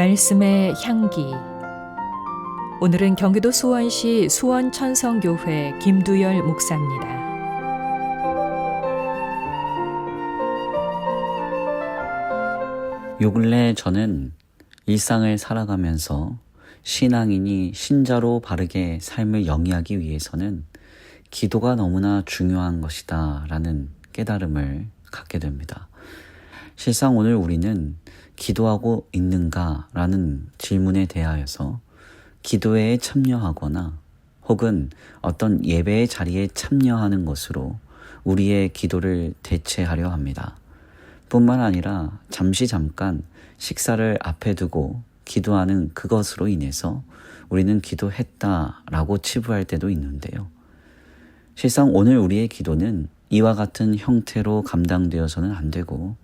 말씀의 향기. 오늘은 경기도 수원시 수원 천성교회 김두열 목사입니다. 요 근래 저는 일상을 살아가면서 신앙인이 신자로 바르게 삶을 영위하기 위해서는 기도가 너무나 중요한 것이다 라는 깨달음을 갖게 됩니다. 실상 오늘 우리는 기도하고 있는가 라는 질문에 대하여서 기도회에 참여하거나 혹은 어떤 예배의 자리에 참여하는 것으로 우리의 기도를 대체하려 합니다. 뿐만 아니라 잠시 잠깐 식사를 앞에 두고 기도하는 그것으로 인해서 우리는 기도했다라고 치부할 때도 있는데요. 실상 오늘 우리의 기도는 이와 같은 형태로 감당되어서는 안 되고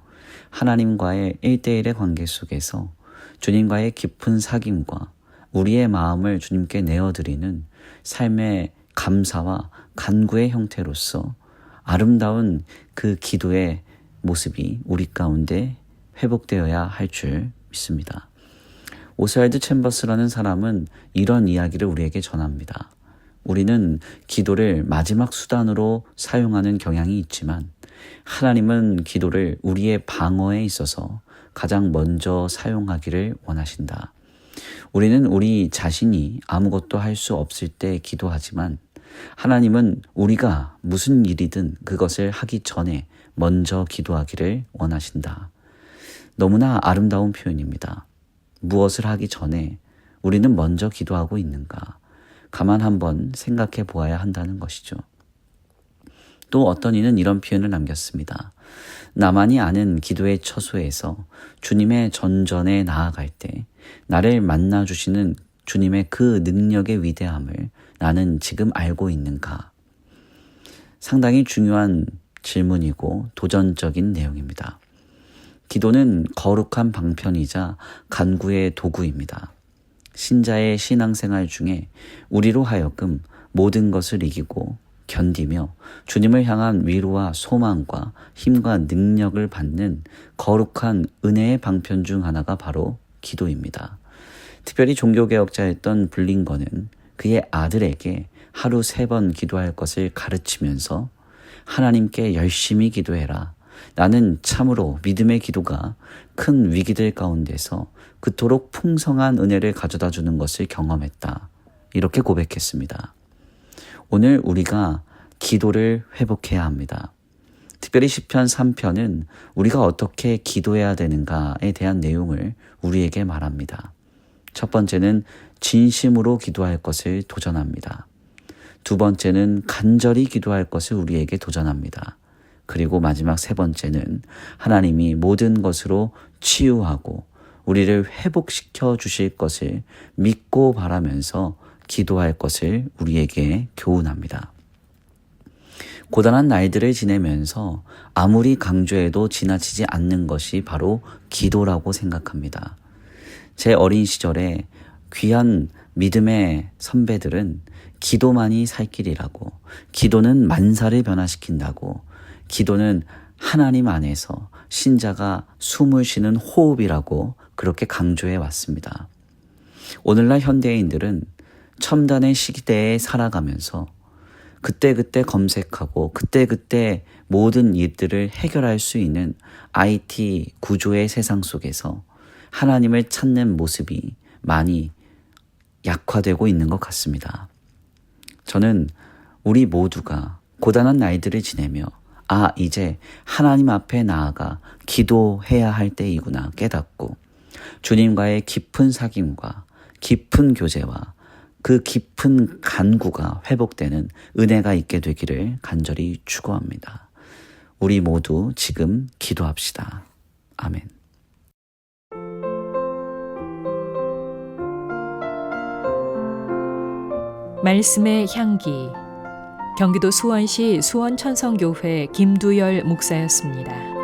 하나님과의 일대일의 관계 속에서 주님과의 깊은 사귐과 우리의 마음을 주님께 내어드리는 삶의 감사와 간구의 형태로서 아름다운 그 기도의 모습이 우리 가운데 회복되어야 할 줄 믿습니다. 오스왈드 챔버스라는 사람은 이런 이야기를 우리에게 전합니다. 우리는 기도를 마지막 수단으로 사용하는 경향이 있지만 하나님은 기도를 우리의 방어에 있어서 가장 먼저 사용하기를 원하신다. 우리는 우리 자신이 아무것도 할 수 없을 때 기도하지만 하나님은 우리가 무슨 일이든 그것을 하기 전에 먼저 기도하기를 원하신다. 너무나 아름다운 표현입니다. 무엇을 하기 전에 우리는 먼저 기도하고 있는가? 가만 한번 생각해 보아야 한다는 것이죠. 또 어떤 이는 이런 표현을 남겼습니다. 나만이 아는 기도의 처소에서 주님의 전전에 나아갈 때 나를 만나 주시는 주님의 그 능력의 위대함을 나는 지금 알고 있는가? 상당히 중요한 질문이고 도전적인 내용입니다. 기도는 거룩한 방편이자 간구의 도구입니다. 신자의 신앙생활 중에 우리로 하여금 모든 것을 이기고 견디며 주님을 향한 위로와 소망과 힘과 능력을 받는 거룩한 은혜의 방편 중 하나가 바로 기도입니다. 특별히 종교개혁자였던 블링거는 그의 아들에게 하루 세 번 기도할 것을 가르치면서 하나님께 열심히 기도해라. 나는 참으로 믿음의 기도가 큰 위기들 가운데서 그토록 풍성한 은혜를 가져다 주는 것을 경험했다. 이렇게 고백했습니다. 오늘 우리가 기도를 회복해야 합니다. 특별히 시편 3편은 우리가 어떻게 기도해야 되는가에 대한 내용을 우리에게 말합니다. 첫 번째는 진심으로 기도할 것을 도전합니다. 두 번째는 간절히 기도할 것을 우리에게 도전합니다. 그리고 마지막 세 번째는 하나님이 모든 것으로 치유하고 우리를 회복시켜 주실 것을 믿고 바라면서 기도할 것을 우리에게 교훈합니다. 고단한 날들을 지내면서 아무리 강조해도 지나치지 않는 것이 바로 기도라고 생각합니다. 제 어린 시절에 귀한 믿음의 선배들은 기도만이 살 길이라고, 기도는 만사를 변화시킨다고, 기도는 하나님 안에서 신자가 숨을 쉬는 호흡이라고 그렇게 강조해 왔습니다. 오늘날 현대인들은 첨단의 시대에 살아가면서 그때그때 검색하고 그때그때 모든 일들을 해결할 수 있는 IT 구조의 세상 속에서 하나님을 찾는 모습이 많이 약화되고 있는 것 같습니다. 저는 우리 모두가 고단한 나이들을 지내며 아, 이제 하나님 앞에 나아가 기도해야 할 때이구나 깨닫고 주님과의 깊은 사귐과 깊은 교제와 그 깊은 간구가 회복되는 은혜가 있게 되기를 간절히 축원합니다. 우리 모두 지금 기도합시다. 아멘. 말씀의 향기. 경기도 수원시 수원천성교회 김두열 목사였습니다.